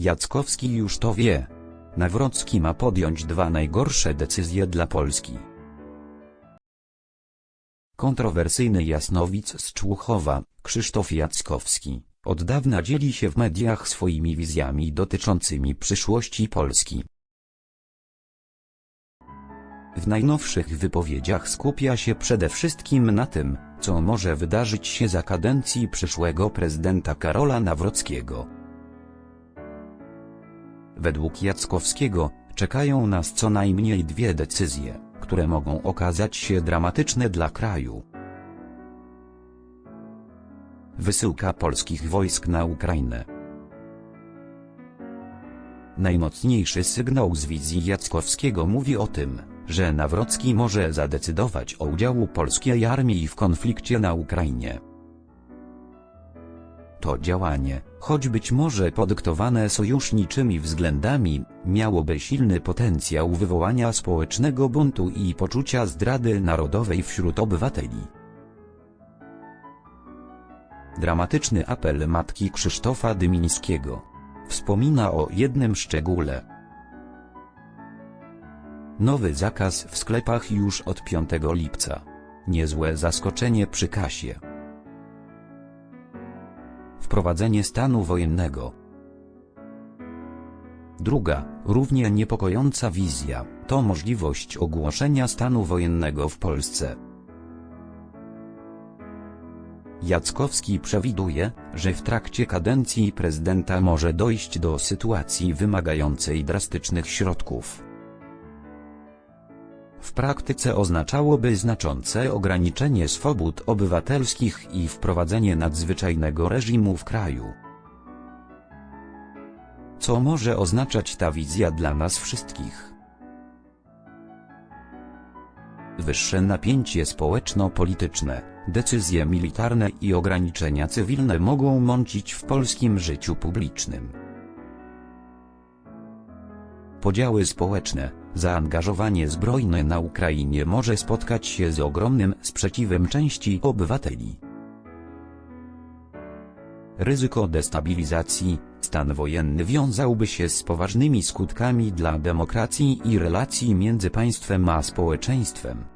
Jackowski już to wie. Nawrocki ma podjąć dwa najgorsze decyzje dla Polski. Kontrowersyjny jasnowic z Człuchowa, Krzysztof Jackowski, od dawna dzieli się w mediach swoimi wizjami dotyczącymi przyszłości Polski. W najnowszych wypowiedziach skupia się przede wszystkim na tym, co może wydarzyć się za kadencji przyszłego prezydenta Karola Nawrockiego. Według Jackowskiego, czekają nas co najmniej dwie decyzje, które mogą okazać się dramatyczne dla kraju. Wysyłka polskich wojsk na Ukrainę. Najmocniejszy sygnał z wizji Jackowskiego mówi o tym, że Nawrocki może zadecydować o udziału polskiej armii w konflikcie na Ukrainie. To działanie, choć być może podyktowane sojuszniczymi względami, miałoby silny potencjał wywołania społecznego buntu i poczucia zdrady narodowej wśród obywateli. Dramatyczny apel matki Krzysztofa Dymińskiego. Wspomina o jednym szczególe. Nowy zakaz w sklepach już od 5 lipca. Niezłe zaskoczenie przy kasie. Wprowadzenie stanu wojennego. Druga, równie niepokojąca wizja, to możliwość ogłoszenia stanu wojennego w Polsce. Jackowski przewiduje, że w trakcie kadencji prezydenta może dojść do sytuacji wymagającej drastycznych środków. W praktyce oznaczałoby znaczące ograniczenie swobód obywatelskich i wprowadzenie nadzwyczajnego reżimu w kraju. Co może oznaczać ta wizja dla nas wszystkich? Wyższe napięcie społeczno-polityczne, decyzje militarne i ograniczenia cywilne mogą mącić w polskim życiu publicznym. Podziały społeczne, zaangażowanie zbrojne na Ukrainie może spotkać się z ogromnym sprzeciwem części obywateli. Ryzyko destabilizacji, stan wojenny wiązałby się z poważnymi skutkami dla demokracji i relacji między państwem a społeczeństwem.